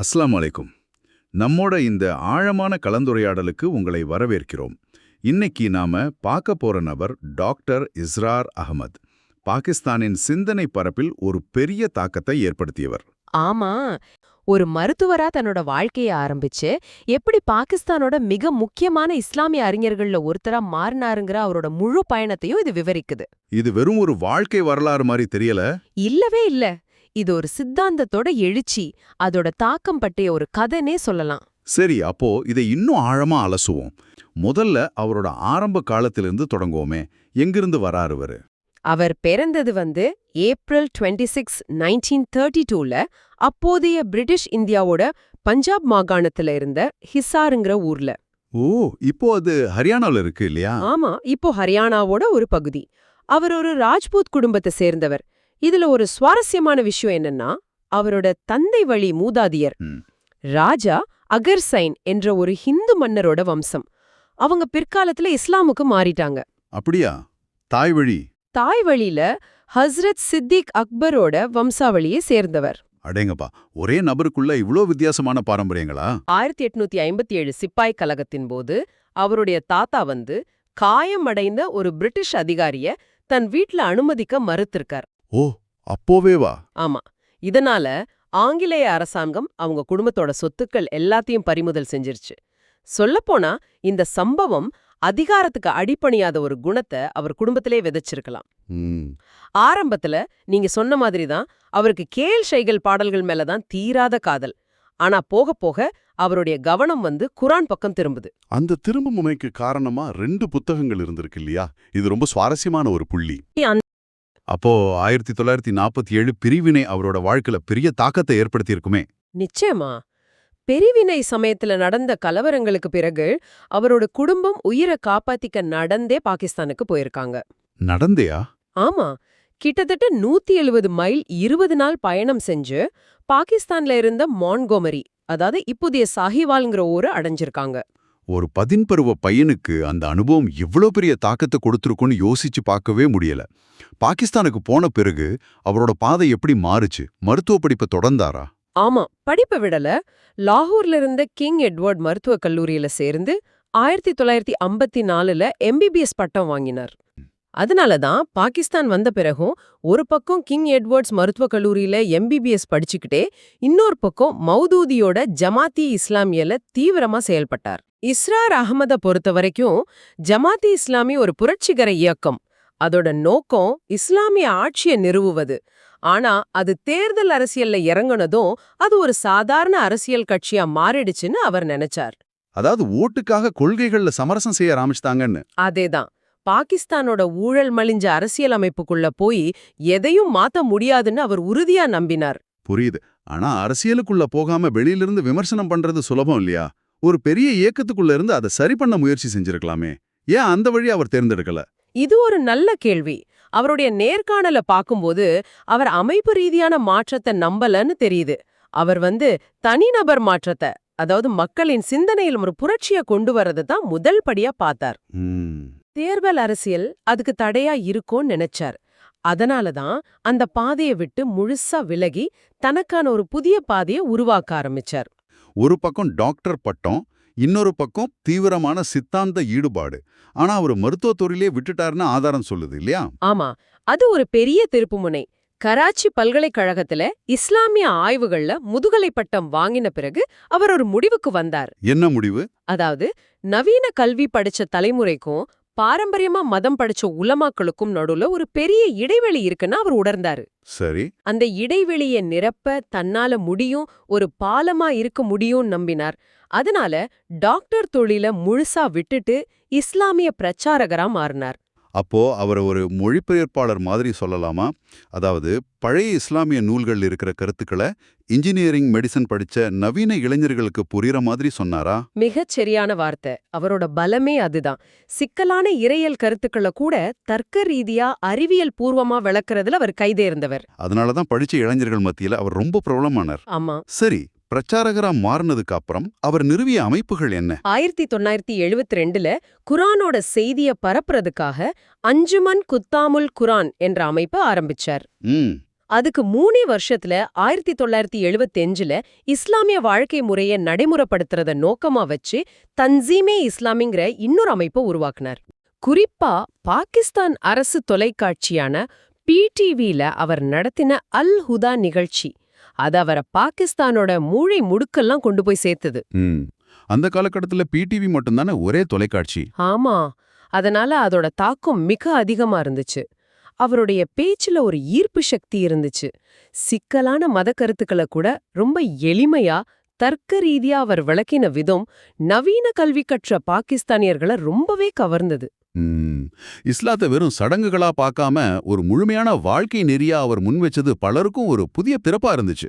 அஸ்ஸலாமு அலைக்கும். நம்மோட இந்த ஆழமான கலந்துரையாடலுக்கு உங்களை வரவேற்கிறோம். இன்னைக்கு நாம பார்க்க போற நபர் டாக்டர் இஸ்ரார் அகமது பாகிஸ்தானின் சிந்தனை பரப்பில் ஒரு பெரிய தாக்கத்தை ஏற்படுத்தியவர். ஆமா. ஒரு மருத்துவரா தன்னோட வாழ்க்கைய ஆரம்பிச்சு எப்படி பாகிஸ்தானோட மிக முக்கியமான இஸ்லாமிய அறிஞர்கள்ல ஒருத்தரா மாறினாருங்கிற அவரோட முழு பயணத்தையும் இது விவரிக்குது. இது வெறும் ஒரு வாழ்க்கை வரலாறு மாதிரி தெரியல? இல்லவே இல்ல. இது ஒரு சித்தாந்தத்தோட எழுச்சி அதோட தாக்கம் பற்றிய ஒரு கதைனே சொல்லலாம். சரி அப்போ இதை இன்னும் ஆழமா அலசுவோம். முதல்ல அவரோட ஆரம்ப காலத்திலிருந்து தொடங்குவோமே. எங்கிருந்து வராரு அவரு பிறந்தது வந்து ஏப்ரல் 26 சிக்ஸ் நைன்டீன் தேர்ட்டி டூல அப்போதைய பிரிட்டிஷ் இந்தியாவோட பஞ்சாப் மாகாணத்துல இருந்த ஹிசாருங்கிற ஊர்ல. ஓ இப்போ அது ஹரியானால இருக்கு இல்லையா? ஆமா இப்போ ஹரியானாவோட ஒரு பகுதி. அவர் ஒரு ராஜ்பூத் குடும்பத்தை சேர்ந்தவர். இதுல ஒரு சுவாரஸ்யமான விஷயம் என்னன்னா அவரோட தந்தை வழி மூதாதியர். ராஜா அகர்சைன் என்ற ஒரு ஹிந்து மன்னரோட வம்சம். அவங்க பிற்காலத்துல இஸ்லாமுக்கு மாறிட்டாங்க. அப்படியா? தாய் வழி? தாய் வழியில ஹஸ்ரத் சித்திக் அக்பரோட வம்சாவளியை சேர்ந்தவர். அடேங்கப்பா ஒரே நபருக்குள்ள இவ்ளோ வித்தியாசமான பாரம்பரியங்களா? ஆயிரத்தி எட்நூத்தி ஐம்பத்தி ஏழு சிப்பாய் கலகத்தின் போது அவருடைய தாத்தா வந்து காயமடைந்த ஒரு பிரிட்டிஷ் அதிகாரிய தன் வீட்ல அனுமதிக்க மறுத்திருக்கார். ஓ அப்போவே வா. ஆமா. இதனால ஆங்கிலேய அரசாங்கம் அவங்க குடும்பத்தோட சொத்துக்கள் எல்லாத்தையும் பறிமுதல் செஞ்சிருச்சு. சொல்லப்போனா இந்த சம்பவம் அதிகாரத்துக்கு அடிபணியாத ஒரு குணத்தை அவர் குடும்பத்திலே விதைச்சிருக்கலாம். ஆரம்பத்துல நீங்க சொன்ன மாதிரி தான் அவருக்கு கேள் ஷைகள் பாடல்கள் மேல தான் தீராத காதல். ஆனா போக போக அவருடைய கவனம் வந்து குரான் பக்கம் திரும்புது. அந்த திரும்ப முனைக்கு காரணமா ரெண்டு புத்தகங்கள் இருந்திருக்கு இல்லையா? இது ரொம்ப சுவாரஸ்யமான ஒரு புள்ளி. அப்போ ஆயிரத்தி தொள்ளாயிரத்தி நாற்பத்தி ஏழு பிரிவினை அவரோட வாழ்க்கையில பெரிய தாக்கத்தை ஏற்படுத்தியிருக்குமே. நிச்சயமா. பெரிவினை சமயத்துல நடந்த கலவரங்களுக்கு பிறகு அவரோட குடும்பம் உயிரை காப்பாத்திக்க நடந்தே பாகிஸ்தானுக்கு போயிருக்காங்க. நடந்தையா? ஆமா. கிட்டத்தட்ட நூத்தி எழுபது மைல் இருபது நாள் பயணம் செஞ்சு பாகிஸ்தான்ல இருந்த மான்கோமரி அதாவது இப்போதைய சாஹிவால்ங்கிற ஊரை அடைஞ்சிருக்காங்க. ஒரு பதின்பருவ பையனுக்கு அந்த அனுபவம் எவ்வளோ பெரிய தாக்கத்தை கொடுத்துருக்குன்னு யோசிச்சு பார்க்கவே முடியல. பாகிஸ்தானுக்கு போன பிறகு அவரோட பாதை எப்படி மாறுச்சு? மருத்துவ படிப்பை தொடர்ந்தாரா? ஆமா படிப்பை விடல. லாகூர்ல இருந்த கிங் எட்வர்ட் மருத்துவக் கல்லூரியில சேர்ந்து ஆயிரத்தி தொள்ளாயிரத்தி ஐம்பத்தி நாலுல எம்பிபிஎஸ் பட்டம் வாங்கினார். அதனால தான் பாகிஸ்தான் வந்த பிறகும் ஒரு பக்கம் கிங் எட்வர்ட்ஸ் மருத்துவக் கல்லூரியில எம்பிபிஎஸ் படிச்சுக்கிட்டே இன்னொரு பக்கம் மௌதூதியோட ஜமாத்தி இஸ்லாமியல தீவிரமா செயல்பட்டார். இஸ்ரார் அகமத பொறுத்த வரைக்கும் ஜமாத்தி இஸ்லாமி ஒரு புரட்சிகர இயக்கம். அதோட நோக்கம் இஸ்லாமிய ஆட்சியை நிறுவுவது. ஆனா அது தேர்தல் அரசியல்ல இறங்குனதும் அது ஒரு சாதாரண அரசியல் கட்சியா மாறிடுச்சுன்னு அவர் நினைச்சார். அதாவது ஓட்டுக்காக கொள்கைகள்ல சமரசம் செய்ய ஆரம்பிச்சிட்டாங்கன்னு. அதேதான் பாகிஸ்தானோட ஊழல் மலிஞ்ச அரசியல் அமைப்புக்குள்ள போய் எதையும் மாத்த முடியாதுன்னு அவர் உறுதியா நம்பினார். புரியுது. ஆனா அரசியலுக்குள்ள போகாம வெளியிலிருந்து விமர்சனம் பண்றது சுலபம் இல்லையா? ஒரு பெரிய இயக்கத்துக்குள்ள இருந்து அதை சரி பண்ண முயற்சி செஞ்சிருக்கலாமே. ஏன் அந்த வழி அவர் தேர்ந்தெடுக்கல? இது ஒரு நல்ல கேள்வி. அவருடைய நேர்காணல பாக்கும்போது அவர் அமைப்பு ரீதியான மாற்றத்தை நம்பலன்னு தெரியுது. அவர் வந்து தனிநபர் மாற்றத்தை அதாவது மக்களின் சிந்தனையில் ஒரு புரட்சியை கொண்டு வரதை தான் முதல் படியா பார்த்தார். ம். தேர்தல் அரசியல் அதுக்கு தடையா இருக்கும்னு நினைச்சார். அதனால தான் அந்த பாதையை விட்டு முழுசா விலகி தனக்கான ஒரு புதிய பாதையை உருவாக்க ஆரம்பிச்சார். ஒரு பக்கம் டாக்டர் பட்டம் இன்னொரு பக்கம் தீவிரமான சித்தாந்த ஈடுபாடு. ஆனா அவர் மருத்துவத் துறையிலே விட்டுட்டாருன்னு ஆதாரம் சொல்லுது இல்லையா? ஆமா அது ஒரு பெரிய திருப்புமுனை கராச்சி பல்கலைக்கழகத்துல இஸ்லாமிய ஆய்வுகள்ல முதுகலை பட்டம் வாங்கின பிறகு அவர் ஒரு முடிவுக்கு வந்தார். என்ன முடிவு? அதாவது நவீன கல்வி படிச்ச தலைமுறைக்கும் பாரம்பரியமா மதம் படிச்ச உலமாக்களுக்கும் நடுவுல ஒரு பெரிய இடைவெளி இருக்குன்னு அவர் உணர்ந்தாரு. சரி. அந்த இடைவெளிய நிரப்ப தன்னால முடியும் ஒரு பாலமா இருக்க முடியும்னு நம்பினார். அதனால டாக்டர் தொழில முழுசா விட்டுட்டு இஸ்லாமிய பிரச்சாரகரா மாறினார். அப்போ அவரை ஒரு மொழிபெயர்ப்பாளர் மாதிரி சொல்லலாமா? அதாவது பழைய இஸ்லாமிய நூல்கள் இருக்கிற கருத்துக்களை இன்ஜினியரிங் மெடிசன் படிச்ச நவீன இளைஞர்களுக்கு புரியுற மாதிரி சொன்னாரா? மிகச் சரியான வார்த்தை. அவரோட பலமே அதுதான். சிக்கலான இறையல் கருத்துக்களை கூட தர்க்க ரீதியா அறிவியல் பூர்வமா விளக்குறதுல அவர் கைதேர்ந்தவர். அதனால தான் படிச்ச இளைஞர்கள் மத்தியில அவர் ரொம்ப பிரபலமானார். ஆமா. சரி பிரச்சாரகரா மாறினதுக்கு அப்புறம் அவர் நிறுவிய அமைப்புகள் என்ன? ஆயிரத்தி தொள்ளாயிரத்தி எழுபத்தி ரெண்டுல குரானோட செய்திய பரப்புறதுக்காக அஞ்சுமன் குத்தாமுல் குரான் என்ற அமைப்பை ஆரம்பிச்சார். அதுக்கு மூணே வருஷத்துல ஆயிரத்தி தொள்ளாயிரத்தி எழுபத்தஞ்சுல இஸ்லாமிய வாழ்க்கை முறைய நடைமுறைப்படுத்துறத நோக்கமா வச்சு தன்சீமே இஸ்லாமிங்கிற இன்னொரு அமைப்பை உருவாக்குனார். குறிப்பா பாகிஸ்தான் அரசு தொலைக்காட்சியான பிடிவில அவர் நடத்தின அல் ஹுதா நிகழ்ச்சி. அது அவரை பாகிஸ்தானோட மூளை முடுக்கெல்லாம் கொண்டு போய் சேர்த்தது. அந்த காலகட்டத்துல பிடிவி மட்டும்தானே ஒரே தொலைக்காட்சி? ஆமா. அதனால அதோட தாக்கம் மிக அதிகமா இருந்துச்சு. அவருடைய பேச்சுல ஒரு ஈர்ப்பு சக்தி இருந்துச்சு. சிக்கலான மத கருத்துக்களை கூட ரொம்ப எளிமையா தர்க்க ரீதியா அவர் விளக்கின விதம் நவீன கல்வி கற்ற பாகிஸ்தானியர்களை ரொம்பவே கவர்ந்தது. இஸ்லாத்தை வெறும் சடங்குகளா பார்க்காம ஒரு முழுமையான வாழ்க்கை நெறியா அவர் முன் வச்சது பலருக்கும் ஒரு புதிய பிறப்பா இருந்துச்சு.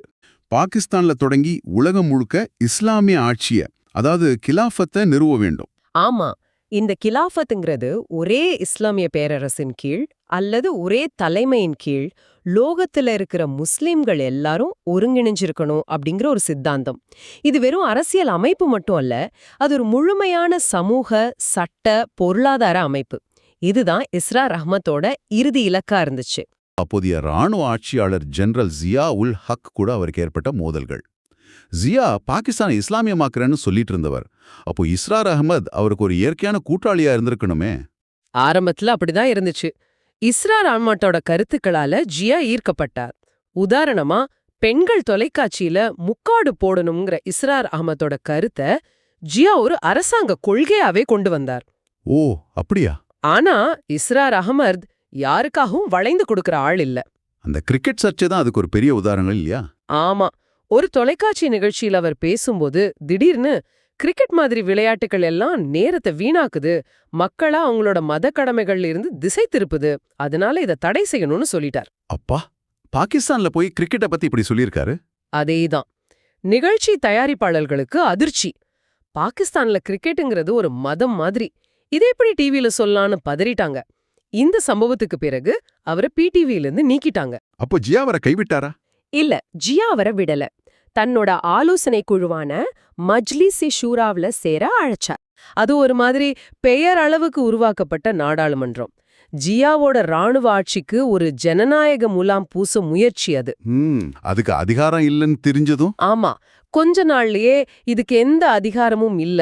பாகிஸ்தான்ல தொடங்கி உலகம் முழுக்க இஸ்லாமிய ஆட்சிய அதாவது கிலாஃபத்தை நிறுவ வேண்டும். ஆமா. இந்த கிலாஃபத்துங்கிறது ஒரே இஸ்லாமிய பேரரசின் கீழ் அல்லது ஒரே தலைமையின் கீழ் லோகத்துல இருக்கிற முஸ்லிம்கள் எல்லாரும் ஒருங்கிணைஞ்சிருக்கணும் அப்படிங்கிற ஒரு சித்தாந்தம். இது வெறும் அரசியல் அமைப்பு மட்டும் அல்ல அது ஒரு முழுமையான சமூக சட்ட பொருளாதார அமைப்பு. இதுதான் இஸ்ரா ரஹ்மத்தோட இறுதி இலக்கா இருந்துச்சு. அப்போதைய ராணுவ ஆட்சியாளர் ஜெனரல் ஜியா உல் ஹக் கூட அவருக்கு ஏற்பட்ட மோதல்கள். ஜியா பாகிஸ்தான் இஸ்லாமியமாக்குறேன்னு சொல்லிட்டு இருந்தவர். அப்போ இஸ்ரார் அகமது அவருக்கு ஒரு இயற்கையான கூட்டாளியா இருந்திருக்கணுமே? ஆரம்பத்துல அப்படிதான் இருந்துச்சு. இஸ்ரா ரஹ்மத்தோட கருத்துக்களால ஜியா ஈர்க்கப்பட்டார். உதாரணமா பெண்கள் தொலைக்காட்சியில முக்காடு போடணுங்கிற இஸ்ரார் அஹமத்தோட கருத்தை ஜியா ஒரு அரசாங்க கொள்கையாவே கொண்டு வந்தார். ஓ அப்படியா? ஆனா இஸ்ரார் அகமத் யாருக்காகவும் வளைந்து கொடுக்கற ஆள் இல்ல. அந்த கிரிக்கெட் சர்ச்சை தான் அதுக்கு ஒரு பெரிய உதாரணம் இல்லையா? ஆமா ஒரு தொலைக்காட்சி நிகழ்ச்சியில் அவர் பேசும்போது திடீர்னு கிரிக்கெட் மாதிரி விளையாட்டுகள் எல்லாம் நேரத்தை வீணாக்குது. மக்களா அவங்களோட மத கடமைகள்ல இருந்து திசை திருப்புது. அதனால இதை தடை செய்யணும்னு சொல்லிட்டார். அப்பா பாகிஸ்தான்ல போய் கிரிக்கெட்டை பத்தி இப்படி சொல்லியிருக்காரு? அதேதான். நிகழ்ச்சி தயாரிப்பாளர்களுக்கு அதிர்ச்சி. பாகிஸ்தான்ல கிரிக்கெட்டுங்கிறது ஒரு மதம் மாதிரி. இதை எப்படி டிவில சொல்லலாம்னு பதறிட்டாங்க. இந்த சம்பவத்துக்கு பிறகு அவரை பிடிவில இருந்து நீக்கிட்டாங்க. அப்போ ஜியா அவரை கைவிட்டாரா? இல்ல ஜியா அவரை விடல. தன்னோட ஆலோசனை குழுவான மஜ்லிஸ் ஷூராவ்ல சேர அழைச்சார். அது ஒரு மாதிரி பெயர் அளவுக்கு உருவாக்கப்பட்ட நாடாளுமன்றம். ஜியாவோட ராணுவ ஆட்சிக்கு ஒரு ஜனநாயக முலாம் பூச முயற்சி அது. அதுக்கு அதிகாரம் இல்லைன்னு தெரிஞ்சதும்? ஆமா கொஞ்ச நாள்லயே இதுக்கு எந்த அதிகாரமும் இல்ல.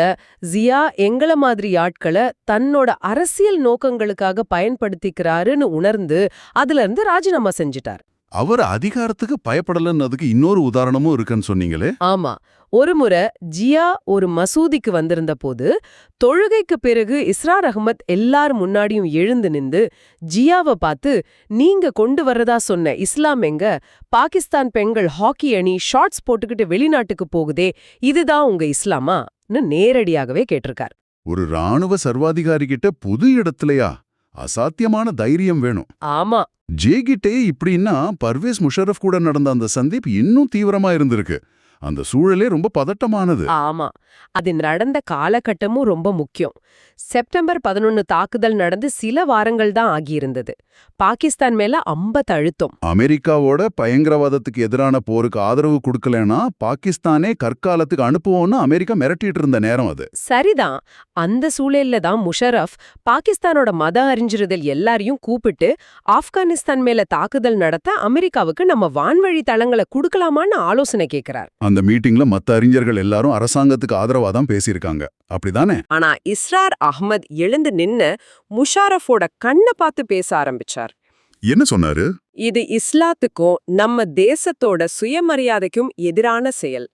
ஜியா எங்கள மாதிரி ஆட்களை தன்னோட அரசியல் நோக்கங்களுக்காக பயன்படுத்திக்கிறாருன்னு உணர்ந்து அதுல இருந்து ராஜினாமா செஞ்சிட்டார். அவர் அதிகாரத்துக்கு பயப்படலன்னு அதுக்கு இன்னொரு உதாரணமும் இருக்குன்னு சொன்னீங்களே? ஆமா. ஒருமுறை ஜியா ஒரு மசூதிக்கு வந்திருந்த போது தொழுகைக்கு பிறகு இஸ்ரார் அகமத் எல்லார் முன்னாடியும் எழுந்து நின்று ஜியாவை பார்த்து நீங்க கொண்டு வர்றதா சொன்ன இஸ்லாம் எங்க? பாகிஸ்தான் பெண்கள் ஹாக்கி அணி ஷார்ட்ஸ் போட்டுக்கிட்டு வெளிநாட்டுக்கு போகுதே இதுதான் உங்க இஸ்லாமான்னு நேரடியாகவே கேட்டிருக்கார். ஒரு ராணுவ சர்வாதிகாரி கிட்ட புது இடத்துலயா? அசாத்தியமான தைரியம் வேணும். ஆமா. ஜேகிட்டே இப்படின்னா பர்வேஸ் முஷரஃப் கூட நடந்த அந்த சந்திப்பு இன்னும் தீவிரமா இருந்திருக்கு. அந்த சூழலே ரொம்ப பதட்டமானது. ஆமா. அது நடந்த காலகட்டமும் ரொம்ப முக்கியம். செப்டம்பர் பதினொன்னு தாக்குதல் நடந்து சில வாரங்கள் தான் ஆகியிருந்தது. பாகிஸ்தான் மேல அம்பத் அழுத்தம். அமெரிக்காவோட பயங்கரவாதத்துக்கு எதிரான போருக்கு ஆதரவு கொடுக்கலனா பாகிஸ்தானே கற்காலத்துக்கு அனுப்புவோம்னு அமெரிக்கா மிரட்டிட்டு இருந்த நேரம் அது. சரிதான். அந்த சூழல்ல தான் முஷரஃப் பாகிஸ்தானோட மத அறிஞர்கள் எல்லாரையும் கூப்பிட்டு ஆப்கானிஸ்தான் மேல தாக்குதல் நடத்த அமெரிக்காவுக்கு நம்ம வான்வழி தளங்களை கொடுக்கலாமான்னு ஆலோசனை கேட்கிறார் அந்த மீட்டிங்ல மத்த அறிஞர்கள் எல்லாரும் அரசாங்கத்துக்கு ஆதரவா தான் பேசியிருக்காங்க. அப்படிதானே? ஆனா இஸ்ரார் அஹ்மத் எழுந்து நின்னு முஷாரஃபோட கண்ணை பார்த்து பேச ஆரம்பிச்சார். என்ன சொன்னாரு? இது இஸ்லாத்துக்கும் நம்ம தேசத்தோட சுயமரியாதைக்கும் எதிரான செயல்.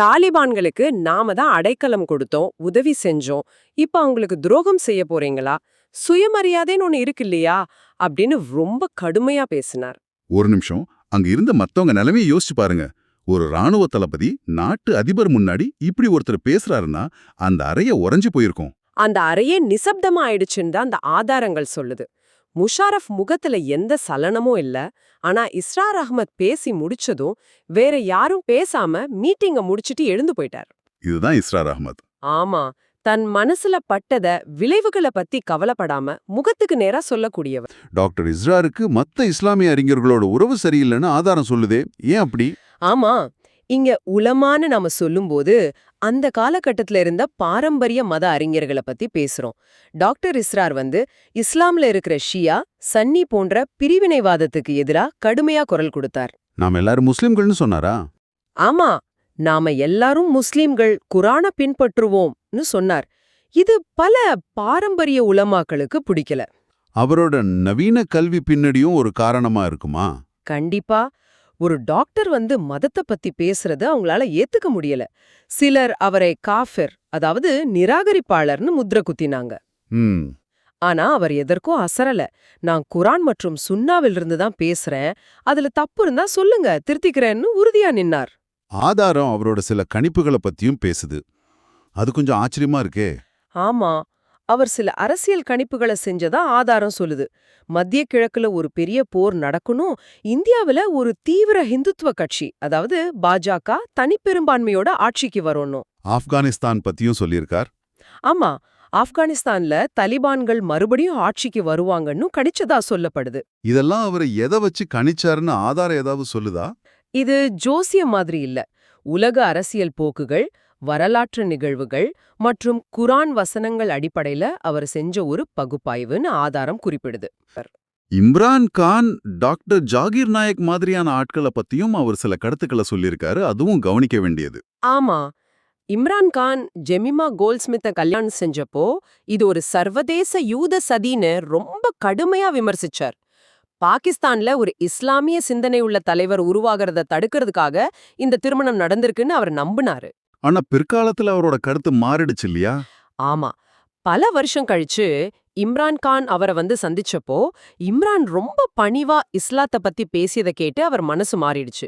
தாலிபான்களுக்கு நாம தான் அடைக்கலம் கொடுத்தோம் உதவி செஞ்சோம். இப்ப அவங்களுக்கு துரோகம் செய்ய போறீங்களா? சுயமரியாதைன்னு ஒண்ணு இருக்கு இல்லையா? அப்படின்னு ரொம்ப கடுமையா பேசினார். ஒரு நிமிஷம். அங்க இருந்த மத்தவங்க நிலைமையை யோசிச்சு பாருங்க. ஒரு ராணுவ தளபதி நாட்டு அதிபர் முன்னாடி இப்படி ஒருத்தர் பேசுறாருன்னா அந்த அறைய உறைஞ்சு போயிருக்கும். அந்த அறையே நிசப்தமா ஆயிடுச்சுன்னு தான் அந்த ஆதாரங்கள் சொல்லுது. முஷாரஃப் முகத்துல எந்த சலனமும் இல்ல. ஆனா இஸ்ரார் அஹ்மத் பேசி முடிச்சதும் வேற யாரும் பேசாம மீட்டிங்க முடிச்சிட்டு எழுந்து போயிட்டார். இதுதான் இஸ்ரார் அஹ்மத். ஆமா தன் மனசுல பட்டத விளைவுகளை பத்தி கவலைப்படாம முகத்துக்கு நேரா சொல்லக்கூடியவர். டாக்டர் இஸ்ராருக்கு மத்த இஸ்லாமிய அறிஞர்களோட உறவு சரியில்லைன்னு ஆதாரம் சொல்லுதே. ஏன் அப்படி? ஆமா இங்க உலமான்னு நாம சொல்லும்போது அந்த காலகட்டத்துல இருந்த பாரம்பரிய மத அறிஞர்களை பத்தி பேசுறோம். டாக்டர் இஸ்ரார் வந்து இஸ்லாம்ல இருக்கிற ஷியா சன்னி போன்ற பிரிவினைவாதத்துக்கு எதிரா கடுமையா குரல் கொடுத்தார். நாம எல்லாரும் முஸ்லிம்கள்னு சொன்னாரா? ஆமா நாம எல்லாரும் முஸ்லிம்கள் குரான பின்பற்றுவோம்னு சொன்னார். இது பல பாரம்பரிய உலமாக்களுக்கு பிடிக்கல. அவரோட நவீன கல்வி பின்னணியும் ஒரு காரணமா இருக்குமா? கண்டிப்பா ஒரு டாக்டர் வந்து மதத்தை பத்தி பேசுறத அவங்களால ஏத்துக்க முடியல. சிலர் அவரை காஃபிர் அதாவது நிராகரிப்பாளர்னு முத்திர குத்தினாங்க. ஆனா அவர் எதற்கும் அசரல. நான் குரான் மற்றும் சுன்னாவிலிருந்து தான் பேசுறேன். அதுல தப்பு இருந்தா சொல்லுங்க திருத்திக்கிறேன்னு உறுதியா நின்னார். ஆதாரம் அவரோட சில கணிப்புகளை பத்தியும் பேசுது. அது கொஞ்சம் ஆச்சரியமா இருக்கே. ஆமா. அவர் சில அரசியல் கணிப்புகளை செஞ்சதா ஆதாரம் சொல்லுது. மத்திய கிழக்குல ஒரு பெரிய போர் நடக்கணும். இந்தியாவுல ஒரு தீவிர ஹிந்துத்துவ கட்சி அதாவது பாஜக தனிப்பெரும்பான்மையோட ஆட்சிக்கு வரணும். ஆப்கானிஸ்தான் பத்தியும் சொல்லியிருக்கார். ஆமா ஆப்கானிஸ்தான்ல தலிபான்கள் மறுபடியும் ஆட்சிக்கு வருவாங்கன்னு கணிச்சதா சொல்லப்படுது. இதெல்லாம் அவர் எதை வச்சு கணிச்சாருன்னு ஆதாரம் ஏதாவது சொல்லுதா? இது ஜோசியம் மாதிரி இல்ல. உலக அரசியல் போக்குகள் வரலாற்று நிகழ்வுகள் மற்றும் குரான் வசனங்கள் அடிப்படையில அவர் செஞ்ச ஒரு பகுப்பாய்வுன்னு ஆதாரம் குறிப்பிடுது. இம்ரான் கான் டாக்டர் ஜாகீர் நாயக் மாதிரியான ஆட்களை பத்தியும் அவர் சில கருத்துக்களை சொல்லியிருக்காரு. அதுவும் கவனிக்க வேண்டியது. ஆமா. இம்ரான் கான் ஜெமிமா கோல்ட்ஸ்மித்த கல்யாணம் செஞ்சப்போ இது ஒரு சர்வதேச யூத சதின்னு ரொம்ப கடுமையா விமர்சிச்சார். பாகிஸ்தான்ல ஒரு இஸ்லாமிய சிந்தனை உள்ள தலைவர் உருவாகிறத தடுக்கிறதுக்காக இந்த திருமணம் நடந்திருக்குன்னு அவர் நம்பினாரு. ஆனா பிற்காலத்துல அவரோட கருத்து மாறிடுச்சு இல்லையா ஆமா. பல வருஷம் கழிச்சு இம்ரான் கான் அவரை வந்து சந்திச்சப்போ இம்ரான் ரொம்ப பணிவா இஸ்லாத்த பத்தி பேசியதை கேட்டு அவர் மனசு மாறிடுச்சு.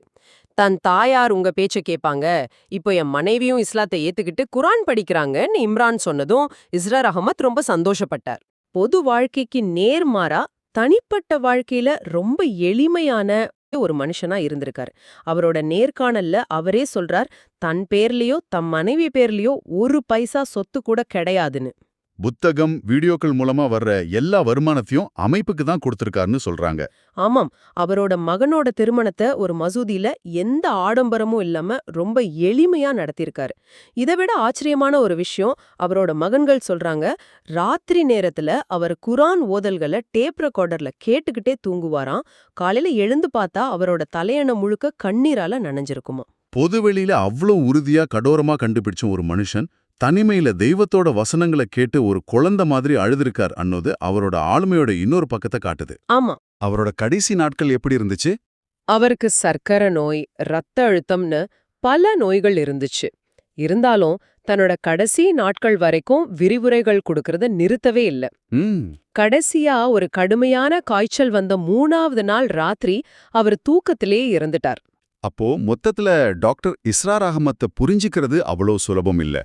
தன் தாயார் உங்க பேச்ச கேட்பாங்க. இப்போ என் மனைவியும் இஸ்லாத்தை ஏத்துக்கிட்டு குரான் படிக்கிறாங்கன்னு இம்ரான் சொன்னதும் இஸ்ரார் அகமத் ரொம்ப சந்தோஷப்பட்டார். பொது வாழ்க்கைக்கு நேர்மாறா தனிப்பட்ட வாழ்க்கையில ரொம்ப எளிமையான ஒரு மனுஷனா இருந்திருக்காரு. அவரோட நேர்காணல்ல அவரே சொல்றார் தன் பேர்லயோ தம் மனைவி பேர்லயோ ஒரு பைசா சொத்து கூட கிடையாதுன்னு. புத்தகம் வீடியோக்கள் மூலமா வர்ற எல்லா வருமானத்தையும் அமைப்புக்கு தான் கொடுத்திருக்காருன்னு சொல்றாங்க. ஆமாம் அவரோட மகனோட திருமணத்தை ஒரு மசூதியில எந்த ஆடம்பரமும் இல்லாம ரொம்ப எளிமையா நடத்தியிருக்காரு. இதை விட ஆச்சரியமான ஒரு விஷயம் அவரோட மகன்கள் சொல்றாங்க ராத்திரி நேரத்துல அவர் குரான் ஓதல்களை டேப் ரெக்கார்டர்ல கேட்டுக்கிட்டே தூங்குவாராம். காலையில எழுந்து பார்த்தா அவரோட தலையணை முழுக்க கண்ணீரால நனைஞ்சிருக்குமா பொதுவெளியில அவ்வளோ உறுதியா கடோரமா கண்டுபிடிச்ச ஒரு மனுஷன் தனிமையில தெய்வத்தோட வசனங்களை கேட்டு ஒரு குழந்தை மாதிரி அழுதிருக்கார் அன்னோது அவரோட ஆளுமையோட இன்னொரு பக்கத்தை காட்டுது. ஆமா. அவரோட கடைசி நாட்கள் எப்படி இருந்துச்சு? அவருக்கு சர்க்கரை நோய் ரத்த அழுத்தம்னு பல நோய்கள் இருந்துச்சு. இருந்தாலும் தன்னோட கடைசி நாட்கள் வரைக்கும் விரிவுரைகள் கொடுக்கறத நிறுத்தவே இல்ல. கடைசியா ஒரு கடுமையான காய்ச்சல் வந்த மூணாவது நாள் ராத்திரி அவர் தூக்கத்திலே இறந்துட்டார். அப்போ மொத்தத்துல டாக்டர் இஸ்ரார் அகமத்தை புரிஞ்சிக்கிறது அவ்வளோ சுலபம் இல்ல.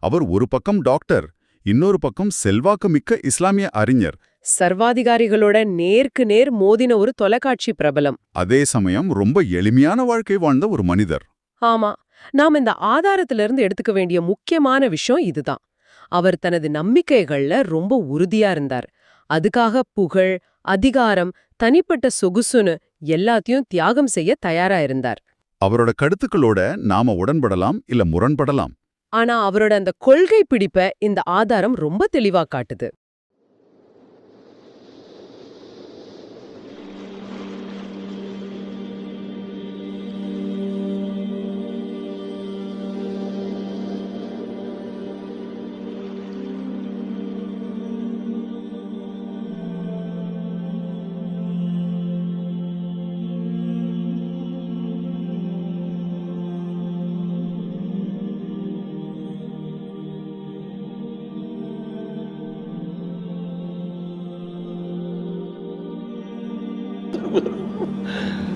அவர் ஒரு பக்கம் டாக்டர் இன்னொரு பக்கம் செல்வாக்கு மிக்க இஸ்லாமிய அறிஞர். சர்வாதிகாரிகளோட நேருக்கு நேர் மோதின ஒரு தொலைக்காட்சி பிரபலம். அதே சமயம் ரொம்ப எளிமையான வாழ்க்கை வாழ்ந்த ஒரு மனிதர். ஆமா நாம் இந்த ஆதாரத்திலிருந்து எடுத்துக்க வேண்டிய முக்கியமான விஷயம் இதுதான். அவர் தனது நம்பிக்கைகள்ல ரொம்ப உறுதியா இருந்தார். அதுக்காக புகழ் அதிகாரம் தனிப்பட்ட சொகுசுன்னு எல்லாத்தையும் தியாகம் செய்ய தயாரா இருந்தார். அவரோட கருத்துக்களோட நாம உடன்படலாம் இல்ல முரண்படலாம்? ஆனா அவரோட அந்த கொள்கை பிடிப்ப இந்த ஆதாரம் ரொம்ப தெளிவா காட்டுது.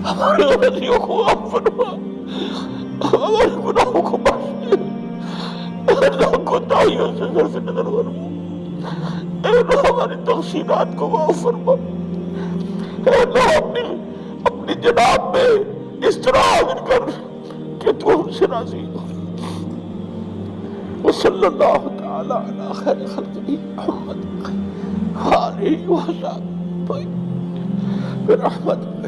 हमारे गलतियों को माफ फरमा हमारे गुनाहों को माफ अल्लाह को ताइयों से सरफिनदर फरमा ए अल्लाह हमारी तफसीलात को माफ फरमा ए अल्लाह अपनी अपनी जनाब में इस तरह हाजिर कर कि तू हमसे राजी हो वसल्लल्लाहु तआला अला खैर खल्क़िही मुहम्मद आलिही वसहबिही برحمتك